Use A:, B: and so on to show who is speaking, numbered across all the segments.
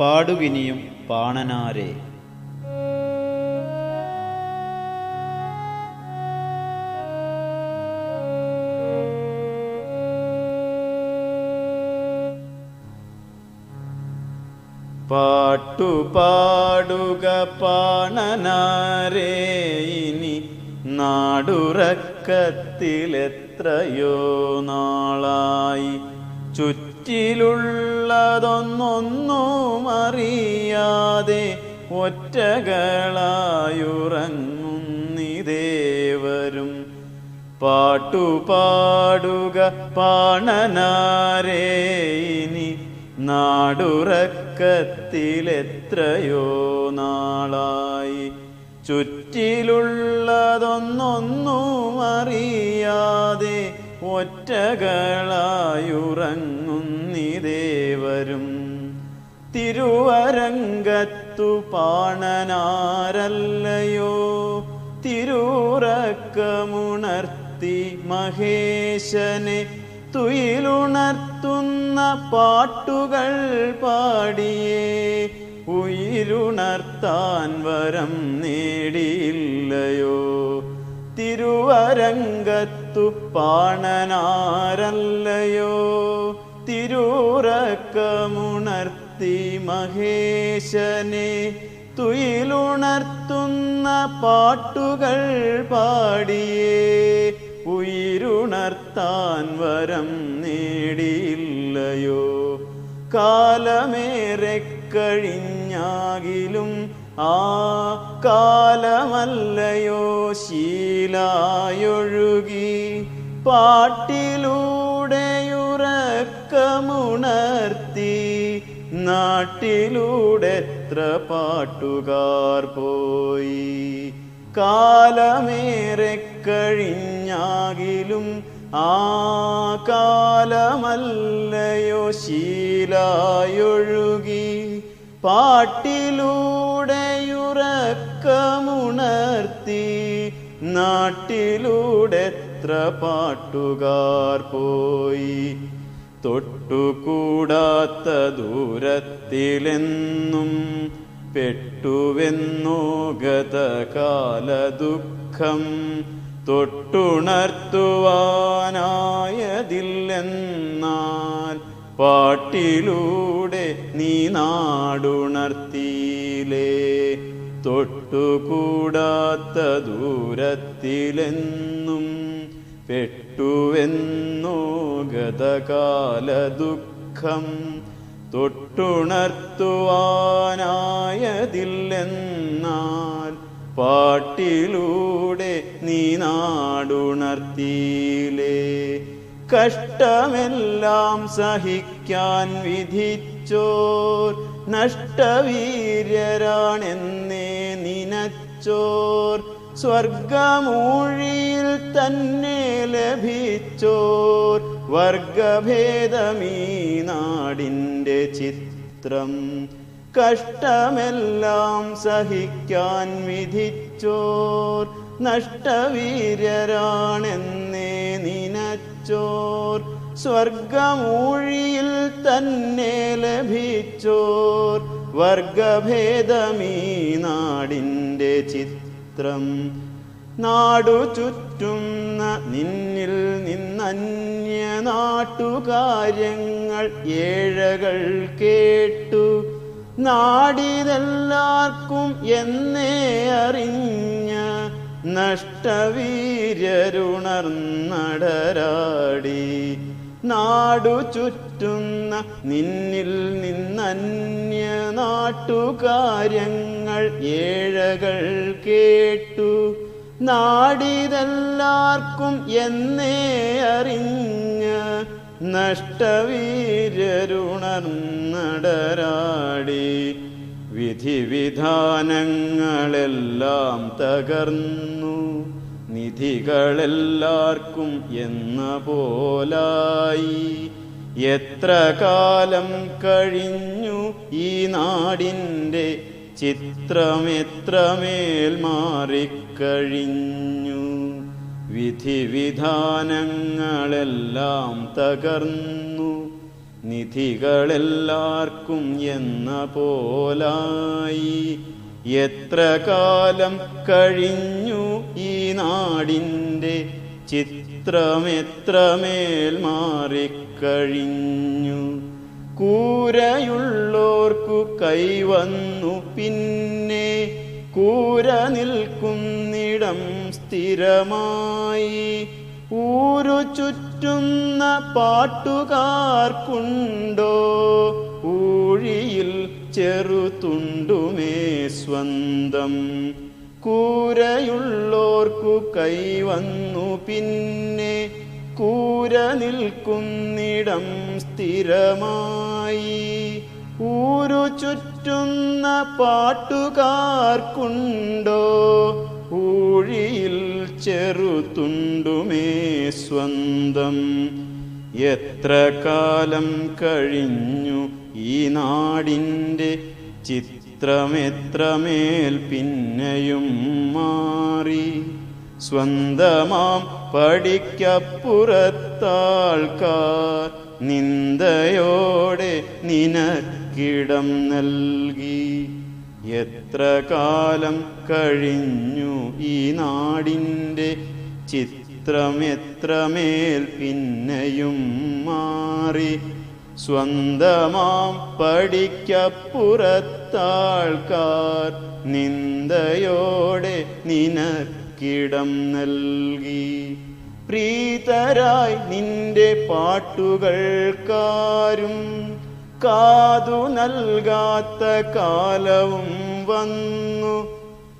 A: പാടുകിനിയും പാണനാരെ. പാട്ടുപാടുക പാണനാരേ ഇനി നാടുറക്കത്തിലെത്രയോ നാളായി. ചുറ്റിലുള്ളതൊന്നൊന്നും അറിയാതെ ഒറ്റകളായുറങ്ങുന്നിതേവരും. പാട്ടുപാടുക പാണനാരേ ഇനി നാടുറക്കത്തിലെത്രയോ നാളായി. ചുറ്റിലുള്ളതൊന്നൊന്നും അറിയാതെ ഒറ്റകളായുറങ്ങുന്നിതേവരും. തിരുവരങ്കത്തു പാണനാരല്ലയോ. തിരൂറക്കമുണർത്തി മഹേശനെ തുയിലുണർത്തുന്ന പാട്ടുകൾ പാടിയേ. ഉയിരുണർത്താൻ വരം നേടിയില്ലയോ. തിരുവരങ്കത്തു പാണനാരല്ലയോ? തിരൂറക്കമുണർത്തി മഹേശനെ തുയിലുണർത്തുന്ന പാട്ടുകൾ പാടിയേ. ഉയിരുണർത്താൻ വരം നേടിയില്ലയോ? കാലമേറെ കഴിഞ്ഞാകിലും ആ കാലമല്ലയോ? ശീലായൊഴുകി പാട്ടിലൂടെയുറക്കമുണർത്തി നാട്ടിലൂടെ എത്ര പാട്ടുകാർ പോയി. കാലമേറെ കഴിഞ്ഞാകിലും ആ കാലമല്ലയോ ശീലായൊഴുകി പാട്ടിലൂടെയുറക്കമുണർത്തി നാട്ടിലൂടെ പാട്ടുകാർ പോയി. തൊട്ടുകൂടാത്ത ദൂരത്തിലെന്നും പെട്ടുവെന്നോ ഗതകാല ദുഃഖം തൊട്ടുണർത്തുവാനായതില്ലെന്നാൽ പാട്ടിലൂടെ നീ നാടുണർത്തിയിലേ തൊട്ടുകൂടാത്ത ദൂരത്തിലെന്നും പെട്ടുവെന്നോ ഗതകാല ദുഃഖം തൊട്ടുണർത്തുവാനായതില്ലെന്നാൽ പാട്ടിലൂടെ നീ നാടുണർത്തിയിലേ കഷ്ടമെല്ലാം സഹിക്കാൻ വിധിച്ചോർ നഷ്ടവീര്യരാണെന്നേ നിനച്ചോർ സ്വർഗമൂഴിയിൽ തന്നെ ലഭിച്ചോർ വർഗഭേദമീ നാടിന്റെ ചിത്രം. കഷ്ടമെല്ലാം സഹിക്കാൻ വിധിച്ചോർ നഷ്ടവീര്യരാണെന്നേ നിനച്ചോർ. സ്വർഗമൂഴിയിൽ തന്നെ ലഭിച്ചോർ വർഗഭേദമീ നാടിന്റെ ചിത്രം. നാടു ചുറ്റുന്ന നിന്നിൽ നിന്നന്യ നാട്ടുകാര്യങ്ങൾ ഏഴകൾ കേട്ടു. നാടിതെല്ലാർക്കും എന്നേ അറിഞ്ഞ നഷ്ടവീര്യരുണർന്നടരാടി. നാടു ചുറ്റുന്ന നിന്നിൽ നിന്നന്യ നാട്ടുകാര്യങ്ങൾ ഏഴകൾ കേട്ടു. നാടിതെല്ലാവർക്കും എന്നേ അറിഞ്ഞ് നഷ്ടവീര്യരുണർന്നടരാടി. വിധിവിധാനങ്ങളെല്ലാം തകർന്നു. നിധികളെല്ലാവർക്കും എന്ന പോലായി എത്ര കാലം കഴിഞ്ഞു ഈ നാടിന്റെ ചിത്രമെത്രമേൽ മാറിക്കഴിഞ്ഞു? വിധിവിധാനങ്ങളെല്ലാം തകർന്നു. നിധികളെല്ലാവർക്കും എന്ന പോലായി. എത്ര കാലം കഴിഞ്ഞു ഈ നാടിന്റെ ചിത്രമെത്രമേൽ മാറിക്കഴിഞ്ഞു? കൂരയുള്ളോർക്കു കൈവന്നു പിന്നെ കൂര നിൽക്കുന്നിടം സ്ഥിരമായി. ഊരു ചുറ്റുന്ന പാട്ടുകാർക്കുണ്ടോ? ഊഴിയിൽ ചെറുതുണ്ടുമേ സ്വന്തം കൂരയുള്ളോർക്കു കൈവന്നു പിന്നെ കൂര നിൽക്കുന്നിടം സ്ഥിരമായി. ഊരു ചുറ്റുന്ന പാട്ടുകാർക്കുണ്ടോ? ഊഴിയിൽ ചെറുതുണ്ടുമേ സ്വന്തം. എത്ര കാലം കഴിഞ്ഞു ഈ നാടിന്റെ ചിത്രമെത്രമേൽ പിന്നെയും മാറി. സ്വന്തമാം പഠിക്കപ്പുറത്താൾക്കാർ നിന്ദയോടെ നിനക്കിടം നൽകി. എത്ര കാലം കഴിഞ്ഞു ഈ നാടിന്റെ ചിത്രമെത്രമേൽ പിന്നെയും മാറി. സ്വന്തമാം പഠിക്കപ്പുറത്താൾക്കാർ നിന്ദയോടെ നിനക്കിടം നൽകി. പ്രീതരായി നിന്റെ പാട്ടുകൾക്കാരും കാതു നൽകാത്ത കാലവും വന്നു.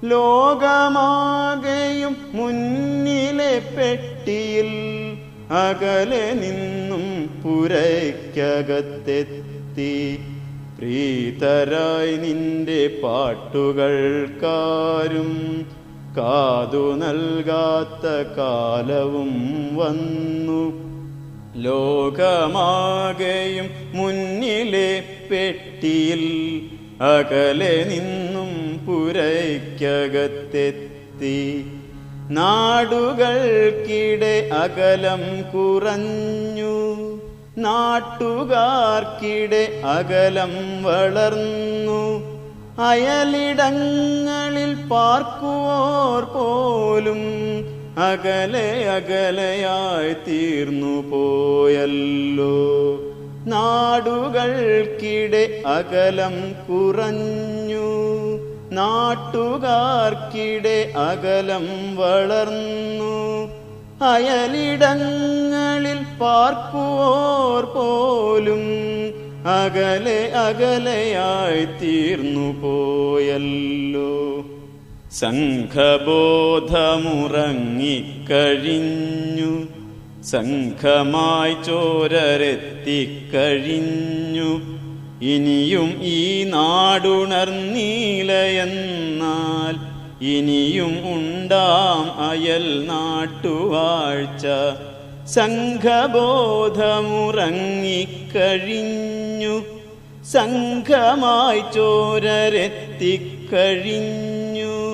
A: ലോകമാകെയും മുന്നിലെ പെട്ടിയിൽ അകലെ നിന്നും പുരയ്ക്കകത്തെത്തി. പ്രീതരായി നിന്റെ പാട്ടുകൾക്കാരും കാതു നൽകാത്ത കാലവും വന്നു. ലോകമാകെയും മുന്നിലെ പെട്ടിയിൽ അകലെ നിന്നും പുരയ്ക്കകത്തെത്തി. നാടുകൾക്കിടെ അകലം കുറഞ്ഞു. നാട്ടുകാർക്കിടെ അകലം വളർന്നു. അയലിടങ്ങളിൽ പാർക്കുവോർ പോലും അകലെ അകലെയായി തീർന്നു പോയല്ലോ. നാടുകൾക്കിടെ അകലം കുറഞ്ഞു. നാട്ടുകാർക്കിടെ അകലം വളർന്നു. അയലിടങ്ങളിൽ പാർക്കുവോർ പോലും അകലെ അകലെയായി തീർന്നു പോയല്ലോ. സംഘബോധമുറങ്ങിക്കഴിഞ്ഞു. സംഘമായി ചോരരെത്തിക്കഴിഞ്ഞു. ഇനിയും ഈ നാടുണർന്നീലയെന്നാൽ ഇനിയും ഉണ്ടാം അയൽ നാട്ടുവാഴ്ച. സംഘബോധമുറങ്ങിക്കഴിഞ്ഞു. സംഘമായി ചോരരെത്തിക്കഴിഞ്ഞു.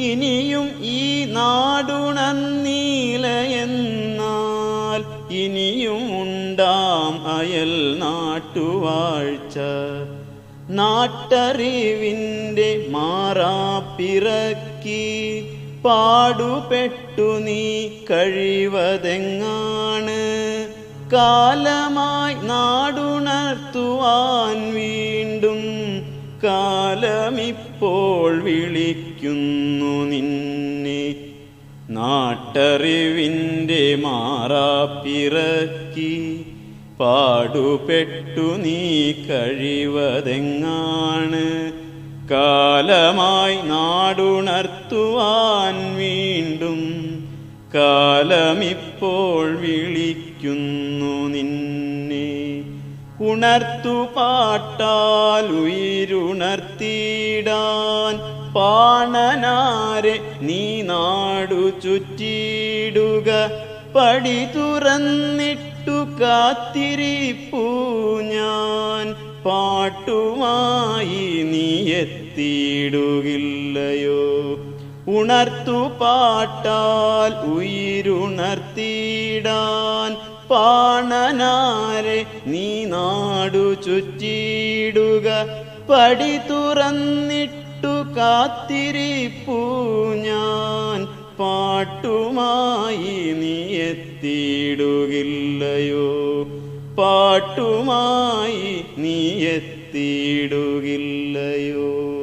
A: ഇനിയും ഈ നാടുണന്നീലയെന്നാൽ ഇനിയും ഉണ്ടാം അയൽ നാട്ടുവാഴ്ച. നാട്ടറിവിന്റെ മാറാപ്പിറക്കി പാടുപെട്ടു നീ കഴിവതെങ്ങാണ്? കാലമായി നാടുണർത്തുവാൻ വീണ്ടും കാലമിപ്പോൾ വിളിക്കുന്നു നിന്നെ. നാട്ടറിവിന്റെ മാറാപ്പിറക്കി പാടുപെട്ടു നീ കഴിവതെങ്ങാണ്? കാലമായി നാടുണർത്തുവാൻ വീണ്ടും കാലമിപ്പോൾ വിളിക്കുന്നു നിന്നെ. ഉണർത്തു പാട്ടാൽ ഉയിരുണർത്തിയിടാൻ പാണനാരെ നീ നാടു ചുറ്റിയിടുക പടി തുറന്നിട്ടു കാത്തിരിപ്പൂ ഞാൻ. പാട്ടുമായി നീ എത്തിയിടുകില്ലയോ? ഉണർത്തു പാട്ടാൽ ഉയിരുണർത്തിയിടാൻ പാണനാരെ നീ നാടു ചുറ്റിയിടുക. പടി തുറന്നിട്ടു കാത്തിരിപ്പൂ ഞാൻ. പാട്ടുമായി നീ എത്തിയിടുകില്ലയോ? പാട്ടുമായി നീ എത്തിയിടുകില്ലയോ?